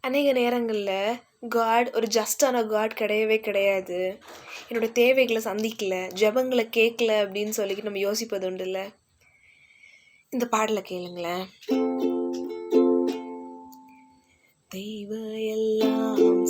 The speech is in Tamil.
அநேக நேரங்களில் காட் ஒரு ஜஸ்டான காட் கிடையவே கிடையாது. என்னோட தேவைகளை சந்திக்கல ஜெபங்களை கேட்கல அப்படின்னு சொல்லிக்கிட்டு நம்ம யோசிப்பது உண்டுல்ல? இந்த பாடலை கேளுங்களேன். தெய்வ எல்லாம்